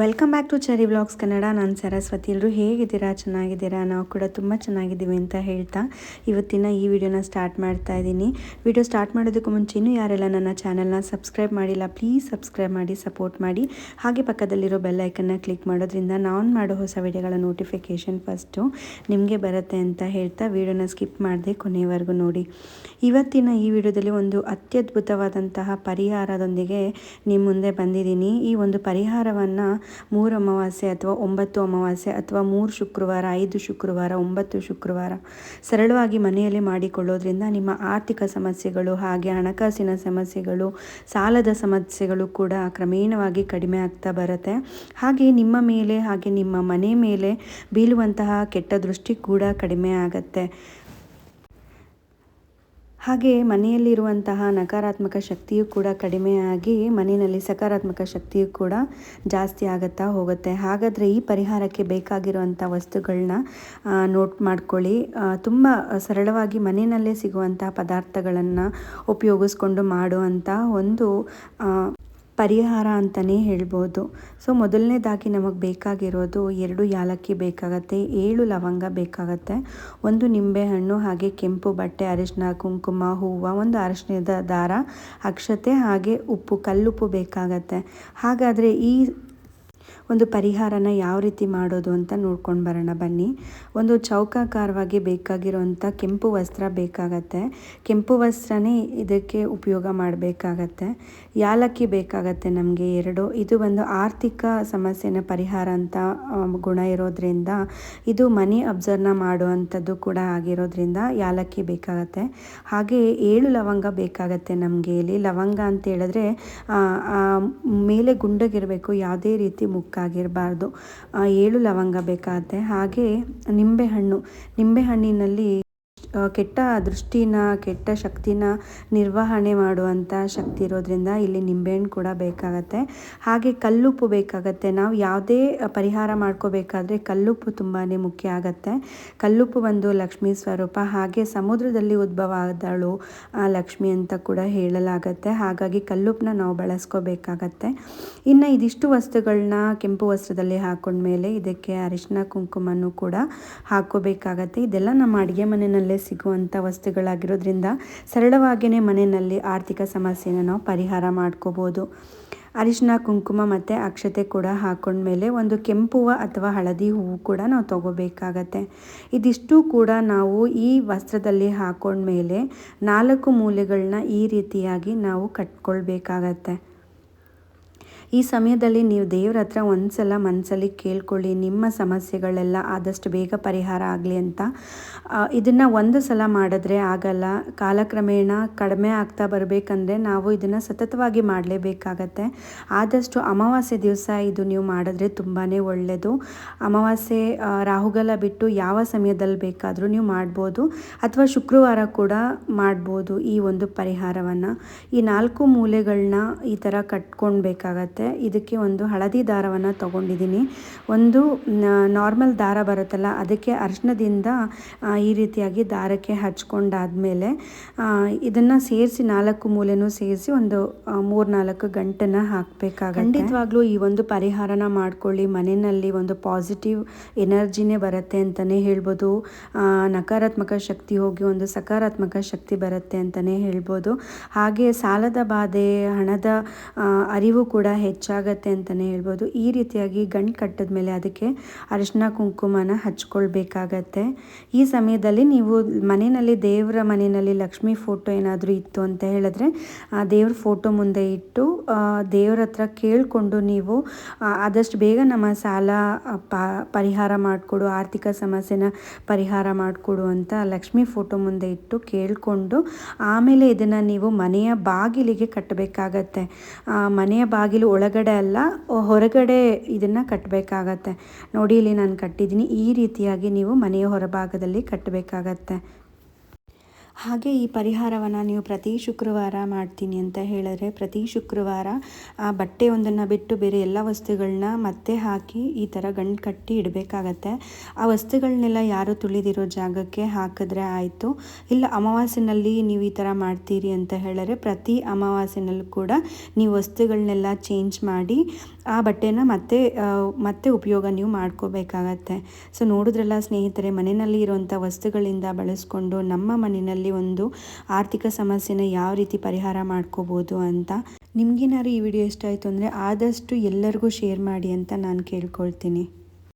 Welcome back to cherry vlogs Kannada ನಾನು ಸರಸ್ವತಿ. ಎಲ್ಲರೂ ಹೇಗಿದ್ದೀರಾ? ಚೆನ್ನಾಗಿದ್ದೀರಾ? ನಾವು ಕೂಡ ತುಂಬ ಚೆನ್ನಾಗಿದ್ದೀವಿ ಅಂತ ಹೇಳ್ತಾ ಇವತ್ತಿನ ಈ ವಿಡಿಯೋನ ಸ್ಟಾರ್ಟ್ ಮಾಡ್ತಾ ಇದ್ದೀನಿ ವಿಡಿಯೋ ಸ್ಟಾರ್ಟ್ ಮಾಡೋದಕ್ಕೂ ಮುಂಚೆ ಇನ್ನೂ ಯಾರೆಲ್ಲ ನನ್ನ ಚಾನಲ್ನ ಸಬ್ಸ್ಕ್ರೈಬ್ ಮಾಡಿಲ್ಲ ಪ್ಲೀಸ್ ಸಬ್ಸ್ಕ್ರೈಬ್ ಮಾಡಿ ಸಪೋರ್ಟ್ ಮಾಡಿ. ಹಾಗೆ ಪಕ್ಕದಲ್ಲಿರೋ ಬೆಲ್ ಐಕನ್ನ ಕ್ಲಿಕ್ ಮಾಡೋದ್ರಿಂದ ನಾನು ಮಾಡೋ ಹೊಸ ವಿಡಿಯೋಗಳ ನೋಟಿಫಿಕೇಷನ್ ಫಸ್ಟು ನಿಮಗೆ ಬರುತ್ತೆ ಅಂತ ಹೇಳ್ತಾ ವಿಡಿಯೋನ ಸ್ಕಿಪ್ ಮಾಡಿದೆ ಕೊನೆಯವರೆಗೂ ನೋಡಿ. ಇವತ್ತಿನ ಈ ವಿಡಿಯೋದಲ್ಲಿ ಒಂದು ಅತ್ಯದ್ಭುತವಾದಂತಹ ಪರಿಹಾರದೊಂದಿಗೆ ನಿಮ್ಮ ಮುಂದೆ ಬಂದಿದ್ದೀನಿ. ಈ ಒಂದು ಪರಿಹಾರವನ್ನು ಮೂರು ಅಮಾವಾಸ್ಯೆ ಅಥವಾ ಒಂಬತ್ತು ಅಮಾವಾಸ್ಯೆ ಅಥವಾ ಮೂರು ಶುಕ್ರವಾರ, ಐದು ಶುಕ್ರವಾರ, ಒಂಬತ್ತು ಶುಕ್ರವಾರ. ಸರಳವಾಗಿ ಮನೆಯಲ್ಲಿ ಮಾಡಿಕೊಳ್ಳೋದ್ರಿಂದ ನಿಮ್ಮ ಆರ್ಥಿಕ ಸಮಸ್ಯೆಗಳು ಹಾಗೆ ಹಣಕಾಸಿನ ಸಮಸ್ಯೆಗಳು, ಸಾಲದ ಸಮಸ್ಯೆಗಳು ಕೂಡ ಕ್ರಮೇಣವಾಗಿ ಕಡಿಮೆ ಆಗ್ತಾ ಬರುತ್ತೆ. ಹಾಗೆ ನಿಮ್ಮ ಮೇಲೆ ಹಾಗೆ ನಿಮ್ಮ ಮನೆ ಮೇಲೆ ಬೀಳುವಂತಹ ಕೆಟ್ಟ ದೃಷ್ಟಿ ಕೂಡ ಕಡಿಮೆ ಆಗುತ್ತೆ. ಹಾಗೆ ಮನೆಯಲ್ಲಿರುವಂತಹ ನಕಾರಾತ್ಮಕ ಶಕ್ತಿಯು ಕೂಡ ಕಡಿಮೆಯಾಗಿ ಮನೆಯಲ್ಲಿ ಸಕಾರಾತ್ಮಕ ಶಕ್ತಿಯು ಕೂಡ ಜಾಸ್ತಿ ಆಗುತ್ತಾ ಹೋಗುತ್ತೆ. ಹಾಗಾದರೆ ಈ ಪರಿಹಾರಕ್ಕೆ ಬೇಕಾಗಿರುವಂಥ ವಸ್ತುಗಳನ್ನ ನೋಟ್ ಮಾಡ್ಕೊಳ್ಳಿ. ತುಂಬ ಸರಳವಾಗಿ ಮನೆಯಲ್ಲೇ ಸಿಗುವಂಥ ಪದಾರ್ಥಗಳನ್ನು ಉಪಯೋಗಿಸ್ಕೊಂಡು ಮಾಡುವಂಥ ಒಂದು ಪರಿಹಾರ ಅಂತಲೇ ಹೇಳ್ಬೋದು. ಸೊ, ಮೊದಲನೇದಾಗಿ ನಮಗೆ ಬೇಕಾಗಿರೋದು ಎರಡು ಯಾಲಕ್ಕಿ ಬೇಕಾಗತ್ತೆ, ಏಳು ಲವಂಗ ಬೇಕಾಗತ್ತೆ. ಒಂದು ನಿಂಬೆಹಣ್ಣು, ಹಾಗೆ ಕೆಂಪು ಬಟ್ಟೆ ಅರಿಶಿನ ಕುಂಕುಮ, ಹೂವು, ಒಂದು ಅರಿಶಿನದ ದಾರ, ಅಕ್ಷತೆ, ಹಾಗೆ ಉಪ್ಪು, ಕಲ್ಲುಪ್ಪು ಬೇಕಾಗತ್ತೆ. ಹಾಗಾದರೆ ಈ ಒಂದು ಪರಿಹಾರನ ಯಾವ ರೀತಿ ಮಾಡೋದು ಅಂತ ನೋಡ್ಕೊಂಡು ಬರೋಣ ಬನ್ನಿ. ಒಂದು ಚೌಕಾಕಾರವಾಗಿ ಬೇಕಾಗಿರುವಂಥ ಕೆಂಪು ವಸ್ತ್ರ ಬೇಕಾಗತ್ತೆ. ಕೆಂಪು ವಸ್ತ್ರನೇ ಇದಕ್ಕೆ ಉಪಯೋಗ ಮಾಡಬೇಕಾಗತ್ತೆ. ಯಾಲಕ್ಕಿ ಬೇಕಾಗತ್ತೆ ನಮಗೆ ಎರಡು. ಇದು ಒಂದು ಆರ್ಥಿಕ ಸಮಸ್ಯೆನ ಪರಿಹಾರ ಅಂತ ಗುಣ ಇರೋದ್ರಿಂದ, ಇದು ಮನಿ ಅಬ್ಸರ್ವ್ನ ಮಾಡುವಂಥದ್ದು ಕೂಡ ಆಗಿರೋದ್ರಿಂದ ಯಾಲಕ್ಕಿ ಬೇಕಾಗತ್ತೆ. ಹಾಗೆ ಏಳು ಲವಂಗ ಬೇಕಾಗತ್ತೆ ನಮಗೆ ಇಲ್ಲಿ. ಲವಂಗ ಅಂತ ಹೇಳಿದ್ರೆ ಮೇಲೆ ಗುಂಡಗಿರಬೇಕು, ಯಾವುದೇ ರೀತಿ ಮುಖ ಆಗಿರಬಾರ್ದು ಏಳು ಲವಂಗ ಬೇಕಾಗುತ್ತೆ ಹಾಗೆ ನಿಂಬೆಹಣ್ಣು. ನಿಂಬೆಹಣ್ಣಿನಲ್ಲಿ ಕೆಟ್ಟ ದೃಷ್ಟಿನ, ಕೆಟ್ಟ ಶಕ್ತಿನ ನಿರ್ವಹಣೆ ಮಾಡುವಂಥ ಶಕ್ತಿ ಇರೋದ್ರಿಂದ ಇಲ್ಲಿ ನಿಂಬೆಹಣ್ಣು ಕೂಡ ಬೇಕಾಗತ್ತೆ. ಹಾಗೆ ಕಲ್ಲುಪ್ಪು ಬೇಕಾಗತ್ತೆ. ನಾವು ಯಾವುದೇ ಪರಿಹಾರ ಮಾಡ್ಕೋಬೇಕಾದ್ರೆ ಕಲ್ಲುಪ್ಪು ತುಂಬಾ ಮುಖ್ಯ ಆಗತ್ತೆ. ಕಲ್ಲುಪ್ಪು ಒಂದು ಲಕ್ಷ್ಮೀ ಸ್ವರೂಪ, ಹಾಗೆ ಸಮುದ್ರದಲ್ಲಿ ಉದ್ಭವ ಆದಳು ಲಕ್ಷ್ಮಿ ಅಂತ ಕೂಡ ಹೇಳಲಾಗತ್ತೆ. ಹಾಗಾಗಿ ಕಲ್ಲುಪ್ಪನ್ನ ನಾವು ಬಳಸ್ಕೋಬೇಕಾಗತ್ತೆ. ಇನ್ನು ಇದಿಷ್ಟು ವಸ್ತುಗಳನ್ನ ಕೆಂಪು ವಸ್ತ್ರದಲ್ಲಿ ಹಾಕೊಂಡ್ಮೇಲೆ ಇದಕ್ಕೆ ಅರಿಶಿನ, ಕುಂಕುಮನೂ ಕೂಡ ಹಾಕೋಬೇಕಾಗತ್ತೆ ಇದೆಲ್ಲ ನಮ್ಮ ಅಡುಗೆ ಮನೆಯಲ್ಲೇ ಸಿಗುವಂಥ ವಸ್ತುಗಳಾಗಿರೋದ್ರಿಂದ ಸರಳವಾಗಿಯೇ ಮನೆಯಲ್ಲಿ ಆರ್ಥಿಕ ಸಮಸ್ಯೆನ ನಾವು ಪರಿಹಾರ ಮಾಡ್ಕೋಬೋದು. ಅರಿಶಿನ ಕುಂಕುಮ ಮತ್ತು ಅಕ್ಷತೆ ಕೂಡ ಹಾಕೊಂಡ್ಮೇಲೆ ಒಂದು ಕೆಂಪು ಅಥವಾ ಹಳದಿ ಹೂವು ಕೂಡ ನಾವು ತಗೋಬೇಕಾಗತ್ತೆ. ಇದಿಷ್ಟು ಕೂಡ ನಾವು ಈ ವಸ್ತ್ರದಲ್ಲಿ ಹಾಕೊಂಡ್ಮೇಲೆ ನಾಲ್ಕು ಮೂಲೆಗಳನ್ನ ಈ ರೀತಿಯಾಗಿ ನಾವು ಕಟ್ಕೊಳ್ಬೇಕಾಗತ್ತೆ. ಈ ಸಮಯದಲ್ಲಿ ನೀವು ದೇವ್ರ ಹತ್ರ ಒಂದ್ಸಲ ಮನಸ್ಸಲ್ಲಿ ಕೇಳ್ಕೊಳ್ಳಿ, ನಿಮ್ಮ ಸಮಸ್ಯೆಗಳೆಲ್ಲ ಆದಷ್ಟು ಬೇಗ ಪರಿಹಾರ ಆಗಲಿ ಅಂತ. ಇದನ್ನು ಒಂದು ಸಲ ಮಾಡಿದ್ರೆ ಆಗಲ್ಲ. ಕಾಲಕ್ರಮೇಣ ಕಡಿಮೆ ಆಗ್ತಾ ಬರಬೇಕಂದ್ರೆ ನಾವು ಇದನ್ನು ಸತತವಾಗಿ ಮಾಡಲೇಬೇಕಾಗತ್ತೆ. ಆದಷ್ಟು ಅಮಾವಾಸ್ಯೆ ದಿವಸ ಇದು ನೀವು ಮಾಡಿದ್ರೆ ತುಂಬಾ ಒಳ್ಳೆಯದು ಅಮಾವಾಸ್ಯೆ ರಾಹುಗಲ ಬಿಟ್ಟು ಯಾವ ಸಮಯದಲ್ಲಿ ಬೇಕಾದರೂ ನೀವು ಮಾಡ್ಬೋದು. ಅಥವಾ ಶುಕ್ರವಾರ ಕೂಡ ಮಾಡ್ಬೋದು ಈ ಒಂದು ಪರಿಹಾರವನ್ನು. ಈ ನಾಲ್ಕು ಮೂಲೆಗಳನ್ನ ಈ ಥರ ಕಟ್ಕೊಳ್ಬೇಕಾಗತ್ತೆ ಇದಕ್ಕೆ ಒಂದು ಹಳದಿ ದಾರವನ್ನು ತಗೊಂಡಿದ್ದೀನಿ. ಒಂದು ನಾರ್ಮಲ್ ದಾರ ಬರುತ್ತಲ್ಲ, ಅದಕ್ಕೆ ಅರಿಶಿನದಿಂದ ಈ ರೀತಿಯಾಗಿ ದಾರಕ್ಕೆ ಹಚ್ಕೊಂಡಾದಮೇಲೆ ಇದನ್ನು ಸೇರಿಸಿ ನಾಲ್ಕು ಮೂಲೆನೂ ಸೇರಿಸಿ ಒಂದು ಮೂರು ನಾಲ್ಕು ಗಂಟೆನ ಹಾಕಬೇಕಾಗ ಖಂಡಿತವಾಗ್ಲೂ ಈ ಒಂದು ಪರಿಹಾರನ ಮಾಡ್ಕೊಳ್ಳಿ. ಮನೆಯಲ್ಲಿ ಒಂದು ಪಾಸಿಟಿವ್ ಎನರ್ಜಿನೇ ಬರುತ್ತೆ ಅಂತಲೇ ಹೇಳ್ಬೋದು. ನಕಾರಾತ್ಮಕ ಶಕ್ತಿ ಹೋಗಿ ಒಂದು ಸಕಾರಾತ್ಮಕ ಶಕ್ತಿ ಬರುತ್ತೆ ಅಂತಲೇ ಹೇಳ್ಬೋದು. ಹಾಗೆ ಸಾಲದ ಬಾಧೆ, ಹಣದ ಅರಿವು ಕೂಡ ಹೆಚ್ಚಾಗತ್ತೆ ಅಂತಲೇ ಹೇಳ್ಬೋದು. ಈ ರೀತಿಯಾಗಿ ಗಂಟು ಕಟ್ಟಿದ ಮೇಲೆ ಅದಕ್ಕೆ ಅರಿಶಿನ ಕುಂಕುಮನ ಹಚ್ಕೊಳ್ಬೇಕಾಗತ್ತೆ. ಈ ಸಮಯದಲ್ಲಿ ನೀವು ಮನೆಯಲ್ಲಿ, ದೇವರ ಮನೆಯಲ್ಲಿ ಲಕ್ಷ್ಮಿ ಫೋಟೋ ಏನಾದರೂ ಇತ್ತು ಅಂತ ಹೇಳಿದ್ರೆ, ಆ ದೇವ್ರ ಫೋಟೋ ಮುಂದೆ ಇಟ್ಟು ದೇವ್ರ ಹತ್ರ ಕೇಳಿಕೊಂಡು ನೀವು ಆದಷ್ಟು ಬೇಗ ನಮ್ಮ ಸಾಲ ಪರಿಹಾರ ಮಾಡಿಕೊಡು, ಆರ್ಥಿಕ ಸಮಸ್ಯೆನ ಪರಿಹಾರ ಮಾಡಿಕೊಡು ಅಂತ ಲಕ್ಷ್ಮಿ ಫೋಟೋ ಮುಂದೆ ಇಟ್ಟು ಕೇಳಿಕೊಂಡು, ಆಮೇಲೆ ಇದನ್ನು ನೀವು ಮನೆಯ ಬಾಗಿಲಿಗೆ ಕಟ್ಟಬೇಕಾಗತ್ತೆ. ಮನೆಯ ಬಾಗಿಲು ಒಳಗಡೆ ಅಲ್ಲ ಹೊರಗಡೆ ಇದನ್ನು ಕಟ್ಟಬೇಕಾಗತ್ತೆ ನೋಡಿ, ಇಲ್ಲಿ ನಾನು ಕಟ್ಟಿದ್ದೀನಿ. ಈ ರೀತಿಯಾಗಿ ನೀವು ಮನೆಯ ಹೊರಭಾಗದಲ್ಲಿ ಕಟ್ಟಬೇಕಾಗತ್ತೆ ಹಾಗೆ ಈ ಪರಿಹಾರವನ್ನು ನೀವು ಪ್ರತಿ ಶುಕ್ರವಾರ ಮಾಡ್ತೀನಿ ಅಂತ ಹೇಳಿದ್ರೆ ಪ್ರತಿ ಶುಕ್ರವಾರ ಆ ಬಟ್ಟೆ ಒಂದನ್ನು ಬಿಟ್ಟು ಬೇರೆ ಎಲ್ಲ ವಸ್ತುಗಳನ್ನ ಮತ್ತೆ ಹಾಕಿ ಈ ಥರ ಗಂಡು ಕಟ್ಟಿ ಇಡಬೇಕಾಗತ್ತೆ. ಆ ವಸ್ತುಗಳನ್ನೆಲ್ಲ ಯಾರು ತುಳಿದಿರೋ ಜಾಗಕ್ಕೆ ಹಾಕಿದ್ರೆ ಆಯಿತು. ಇಲ್ಲ, ಅಮಾವಾಸ್ಯೆನಲ್ಲಿ ನೀವು ಈ ಥರ ಮಾಡ್ತೀರಿ ಅಂತ ಹೇಳಿದ್ರೆ ಪ್ರತಿ ಅಮಾವಾಸ್ಯೆನಲ್ಲೂ ಕೂಡ ನೀವು ವಸ್ತುಗಳನ್ನೆಲ್ಲ ಚೇಂಜ್ ಮಾಡಿ ಆ ಬಟ್ಟೆನ ಮತ್ತೆ ಮತ್ತೆ ಉಪಯೋಗ ನೀವು ಮಾಡ್ಕೋಬೇಕಾಗತ್ತೆ. ಸೊ ನೋಡಿದ್ರಲ್ಲ ಸ್ನೇಹಿತರೆ, ಮನೆಯಲ್ಲಿ ಇರುವಂಥ ವಸ್ತುಗಳಿಂದ ಬಳಸ್ಕೊಂಡು ನಮ್ಮ ಮನೆಯಲ್ಲಿ ಒಂದು ಆರ್ಥಿಕ ಸಮಸ್ಯೆನ ಯಾವ ರೀತಿ ಪರಿಹಾರ ಮಾಡ್ಕೋಬೋದು ಅಂತ ನಿಮ್ಗೇನಾದ್ರು ಈ ವಿಡಿಯೋ ಇಷ್ಟ ಆಯಿತು ಅಂದರೆ ಆದಷ್ಟು ಎಲ್ಲರಿಗೂ ಶೇರ್ ಮಾಡಿ ಅಂತ ನಾನು ಕೇಳ್ಕೊಳ್ತೀನಿ.